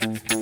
Mm-hmm.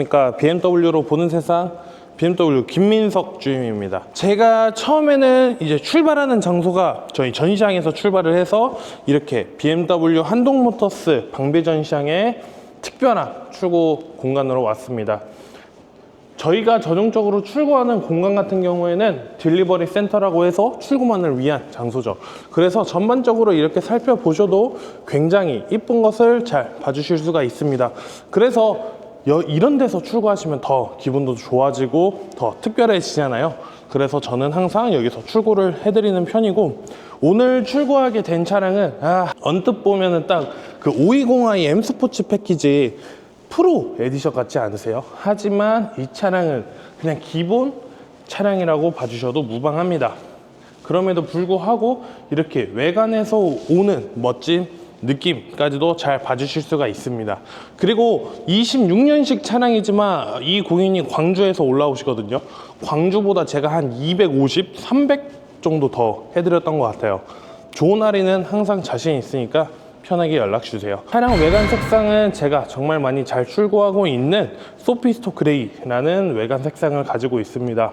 안녕하십니까 BMW로 보는 세상 BMW 김민석 주임입니다 제가 처음에는 이제 출발하는 장소가 저희 전시장에서 출발을 해서 이렇게 BMW 한동모터스 방배 전시장의 특별한 출고 공간으로 왔습니다 저희가 전용적으로 출고하는 공간 같은 경우에는 딜리버리 센터라고 해서 출고만을 위한 장소죠. 그래서 전반적으로 이렇게 살펴보셔도 굉장히 이쁜 것을 잘 봐주실 수가 있습니다. 그래서 여- 이런 데서 출고하시면 더 기분도 좋아지고 더 특별해지잖아요. 그래서 저는 항상 여기서 출고를 해드리는 편이고 오늘 출고하게 된 차량은 아, 언뜻 보면은 딱 그 520i M 스포츠 패키지 프로 에디션 같지 않으세요? 하지만 이 차량은 그냥 기본 차량이라고 봐주셔도 무방합니다. 그럼에도 불구하고 이렇게 외관에서 오는 멋진 느낌까지도 잘 봐주실 수가 있습니다. 그리고 26년식 차량이지만 이 고객님 광주에서 올라오시거든요. 광주보다 제가 한 250, 300 정도 더 해드렸던 것 같아요. 좋은 할인은 항상 자신 있으니까 편하게 연락 주세요. 차량 외관 색상은 제가 정말 많이 잘 출고하고 있는 소피스토 그레이라는 외관 색상을 가지고 있습니다.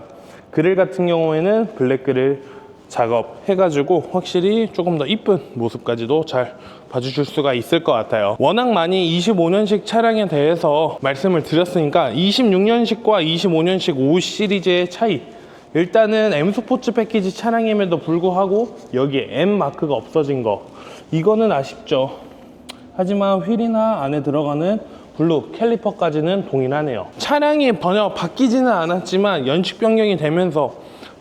그릴 같은 경우에는 블랙 그릴 작업해가지고 확실히 조금 더 이쁜 모습까지도 잘 봐주실 수가 있을 것 같아요. 워낙 많이 25년식 차량에 대해서 말씀을 드렸으니까 26년식과 25년식 5 시리즈의 차이 일단은 M 스포츠 패키지 차량임에도 불구하고 여기에 M 마크가 없어진 거 이거는 아쉽죠. 하지만 휠이나 안에 들어가는 블루 캘리퍼까지는 동일하네요. 차량이 번역 바뀌지는 않았지만 연식 변경이 되면서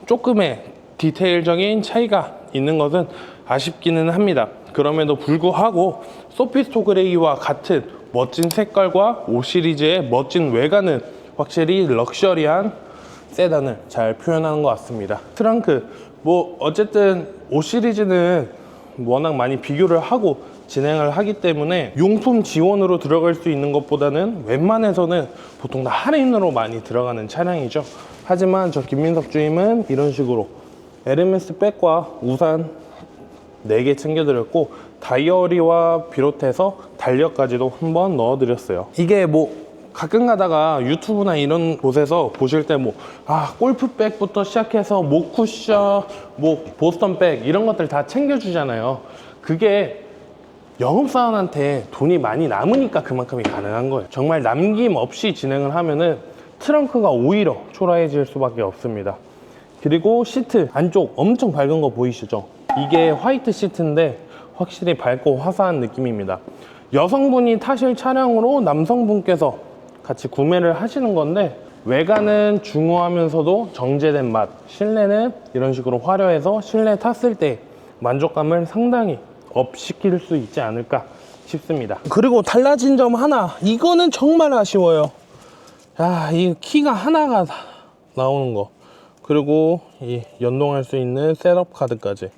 조금의 디테일적인 차이가 있는 것은 아쉽기는 합니다. 그럼에도 불구하고 소피스토 그레이와 같은 멋진 색깔과 5 시리즈의 멋진 외관은 확실히 럭셔리한 세단을 잘 표현하는 것 같습니다. 트렁크 뭐 어쨌든 5 시리즈는 워낙 많이 비교를 하고 진행을 하기 때문에 용품 지원으로 들어갈 수 있는 것보다는 웬만해서는 보통 다 할인으로 많이 들어가는 차량이죠. 하지만 저 김민석 주임은 이런 식으로 에르메스 백과 우산 4개 챙겨드렸고 다이어리와 비롯해서 달력까지도 한번 넣어드렸어요. 이게 뭐 가끔 가다가 유튜브나 이런 곳에서 보실 때 뭐 아 골프백부터 시작해서 목 쿠션, 뭐 보스턴백 이런 것들 다 챙겨주잖아요. 그게 영업사원한테 돈이 많이 남으니까 그만큼이 가능한 거예요. 정말 남김없이 진행을 하면은 트렁크가 오히려 초라해질 수밖에 없습니다. 그리고 시트 안쪽 엄청 밝은 거 보이시죠? 이게 화이트 시트인데 확실히 밝고 화사한 느낌입니다. 여성분이 타실 차량으로 남성분께서 같이 구매를 하시는 건데 외관은 중후하면서도 정제된 맛 실내는 이런 식으로 화려해서 실내 탔을 때 만족감을 상당히 업 시킬 수 있지 않을까 싶습니다. 그리고 달라진 점 하나 이거는 정말 아쉬워요. 야, 이 키가 하나가 다 나오는 거. 그리고 이 연동할 수 있는 셋업 카드까지.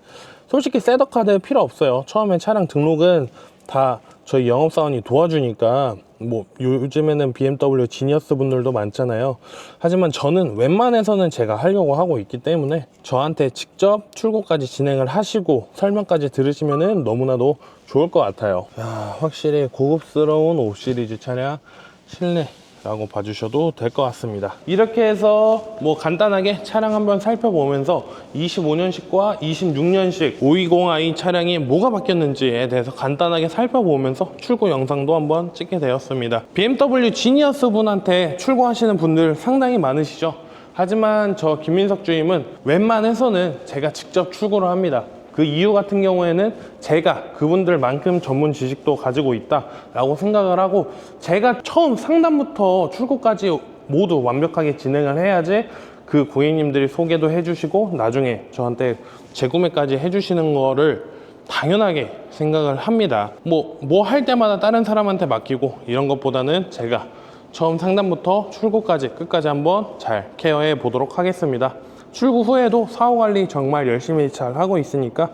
솔직히 셋업 카드 필요 없어요. 처음에 차량 등록은 다 저희 영업사원이 도와주니까 뭐 요즘에는 BMW 지니어스 분들도 많잖아요. 하지만 저는 웬만해서는 제가 하려고 하고 있기 때문에 저한테 직접 출고까지 진행을 하시고 설명까지 들으시면은 너무나도 좋을 것 같아요. 야, 확실히 고급스러운 5 시리즈 차량 실내 라고 봐주셔도 될 것 같습니다. 이렇게 해서 뭐 간단하게 차량 한번 살펴보면서 25년식과 26년식 520i 차량이 뭐가 바뀌었는지에 대해서 간단하게 살펴보면서 출고 영상도 한번 찍게 되었습니다. BMW 지니어스 분한테 출고하시는 분들 상당히 많으시죠? 하지만 저 김민석 주임은 웬만해서는 제가 직접 출고를 합니다. 그 이유 같은 경우에는 제가 그분들만큼 전문 지식도 가지고 있다라고 생각을 하고 제가 처음 상담부터 출고까지 모두 완벽하게 진행을 해야지 그 고객님들이 소개도 해주시고 나중에 저한테 재구매까지 해주시는 거를 당연하게 생각을 합니다. 뭐 뭐 할 때마다 다른 사람한테 맡기고 이런 것보다는 제가 처음 상담부터 출고까지 끝까지 한번 잘 케어해 보도록 하겠습니다. 출고 후에도 사후 관리 정말 열심히 잘 하고 있으니까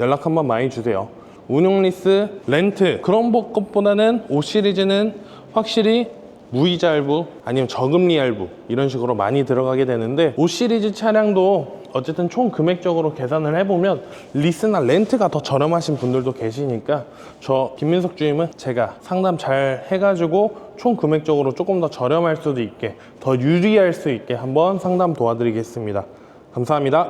연락 한번 많이 주세요. 운용 리스, 렌트 그런 것보다는 5 시리즈는 확실히 무이자 할부 아니면 저금리 할부 이런 식으로 많이 들어가게 되는데 5 시리즈 차량도 어쨌든 총 금액적으로 계산을 해보면 리스나 렌트가 더 저렴하신 분들도 계시니까 저 김민석 주임은 제가 상담 잘 해가지고 총 금액적으로 조금 더 저렴할 수도 있게 더 유리할 수 있게 한번 상담 도와드리겠습니다. 감사합니다.